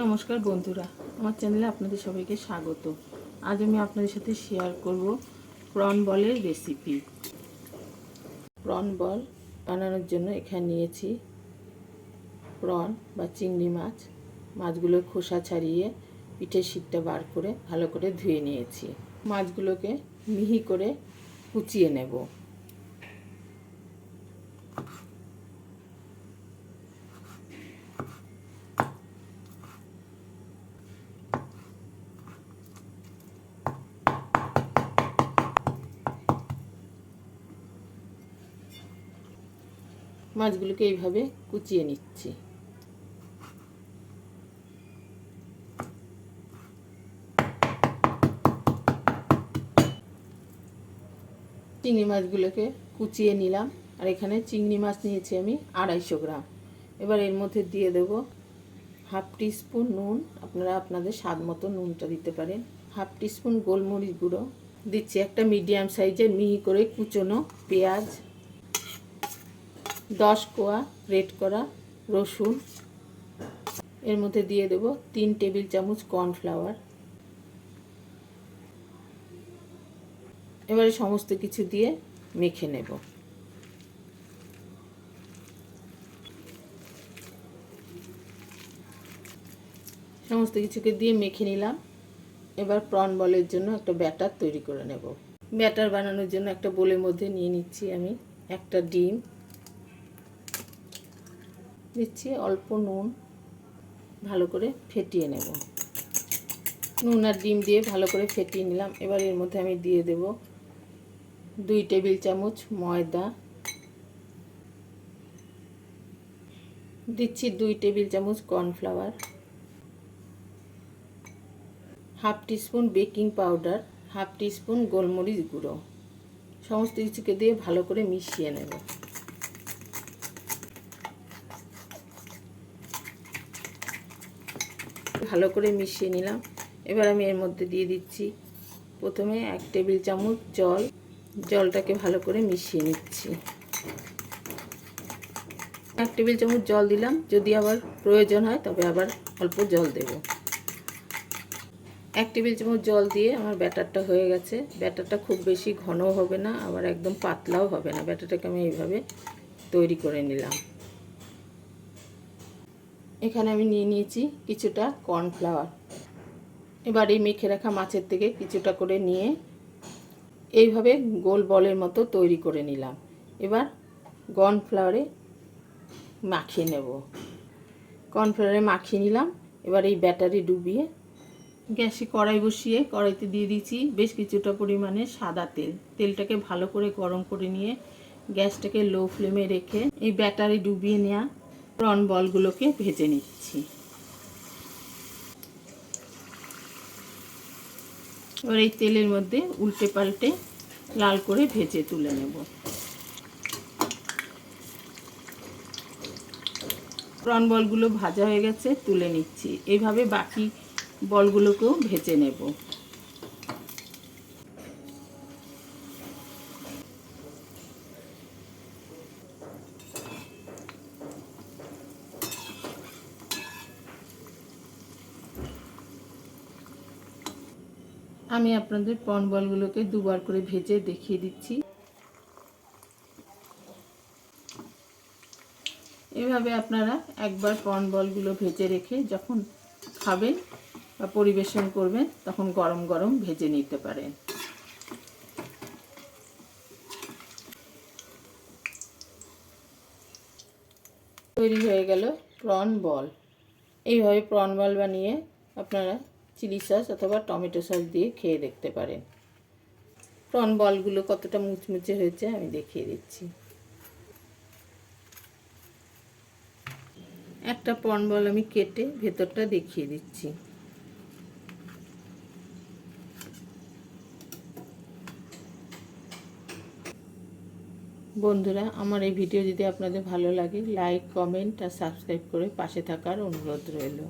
নমস্কার বন্ধুরা, আমার চ্যানেলে আপনাদের সবাইকে স্বাগত। আজ আমি আপনাদের সাথে শেয়ার করব প্রন বলের রেসিপি প্রন বল বানানোর জন্য এখানে নিয়েছি প্রন বা চিংড়ি মাছ। মাছগুলো খোসা ছাড়িয়ে পিঠের শীতটা বার করে ভালো করে ধুয়ে নিয়েছি। মাছগুলোকে মিহি করে কুচিয়ে নেব। মাছগুলোকে এইভাবে কুচিয়ে নিচ্ছি। চিংড়ি মাছগুলোকে কুচিয়ে নিলাম। আর এখানে চিংড়ি মাছ নিয়েছি আমি আড়াইশো গ্রাম। এবার এর মধ্যে দিয়ে দেব হাফ টিস্পুন নুন। আপনারা আপনাদের স্বাদ মতো নুনটা দিতে পারেন। হাফ টিস্পুন গোলমরিচ গুঁড়ো। দিচ্ছি একটা মিডিয়াম সাইজের মিহি করে কুচোনো পেঁয়াজ। দশ কোয়া রেড করা রসুন। এর মধ্যে দিয়ে দেব তিন টেবিল চামচ কর্নফ্লাওয়ার। এবারে সমস্ত কিছু দিয়ে মেখে নেব। সমস্ত কিছুকে দিয়ে মেখে নিলাম। এবার প্রন বলের জন্য একটা ব্যাটার তৈরি করে নেব। ব্যাটার বানানোর জন্য একটা বোলের মধ্যে নিয়ে নিচ্ছি আমি একটা ডিম। দিচ্ছি, অল্প নুন ভালো করে ফেটিয়ে নেব। নুন আর ডিম দিয়ে ভালো করে ফেটিয়ে নিলাম। এবার এর মধ্যে আমি দিয়ে দেব দুই টেবিল চামচ ময়দা। দিচ্ছি দুই টেবিল চামচ cornflour. Half teaspoon baking powder, half teaspoon গোলমরিচ গুঁড়ো। সমস্ত কিছুকে দিয়ে ভালো করে মিশিয়ে নেব। ভালো করে মিশিয়ে নিলাম। এবার আমি এর মধ্যে দিয়ে দিচ্ছি প্রথমে এক টেবিল চামচ জল। জলটাকে ভালো করে মিশিয়ে নিচ্ছি। এক টেবিল চামচ জল দিলাম। যদি আবার প্রয়োজন হয় তবে আবার অল্প জল দেব। এক টেবিল চামচ জল দিয়ে আমার ব্যাটারটা হয়ে গেছে। ব্যাটারটা খুব বেশি ঘনও হবে না, আবার একদম পাতলাও হবে না। ব্যাটারটাকে আমি এইভাবে তৈরি করে নিলাম। এখানে আমি নিয়ে নিয়েছি কিছুটা কর্নফ্লাওয়ার। এবার এই মেখে রাখা মাছের থেকে কিছুটা করে নিয়ে এইভাবে গোল বলের মতো তৈরি করে নিলাম। এবার কর্নফ্লাওয়ারে মাখিয়ে নেব। কর্নফ্লাওয়ারে মাখিয়ে নিলাম। এবার এই ব্যাটারি ডুবিয়ে গ্যাসে কড়াই বসিয়ে কড়াইতে দিয়ে দিয়েছি বেশ কিছুটা পরিমাণে সাদা তেল। তেলটাকে ভালো করে গরম করে নিয়ে গ্যাসটাকে লো ফ্লেমে রেখে এই ব্যাটারি ডুবিয়ে নেওয়া প্রন বলগুলোকে ভেজে নিচ্ছি। এবার এই তেলের মধ্যে উল্টে পাল্টে লাল করে ভেজে তুলে নেব। প্রন বলগুলো ভাজা হয়ে গেছে, তুলে নিচ্ছি। এইভাবে বাকি বলগুলোকেও ভেজে নেব। আমি আপনাদের পন বলগুলোকে দুবার করে ভেজে দেখিয়ে দিচ্ছি। এভাবে আপনারা একবার পন বলগুলো ভেজে রেখে যখন খাবেন বা পরিবেশন করবেন, তখন গরম গরম ভেজে নিতে পারেন। তৈরি হয়ে গেল প্রন বল। এইভাবে প্রন বল বানিয়ে আপনারা চিলি সস অথবা টমেটো সস দিয়ে খেয়ে দেখতে পারেন। প্রন বলগুলো কতটা মুচমুচে হয়েছে আমি দেখিয়ে দিচ্ছি। একটা প্রন বল আমি কেটে ভেতরটা দেখিয়ে দিচ্ছি। বন্ধুরা, আমার এই ভিডিও যদি আপনাদের ভালো লাগে লাইক কমেন্ট আর সাবস্ক্রাইব করে পাশে থাকার অনুরোধ রইল।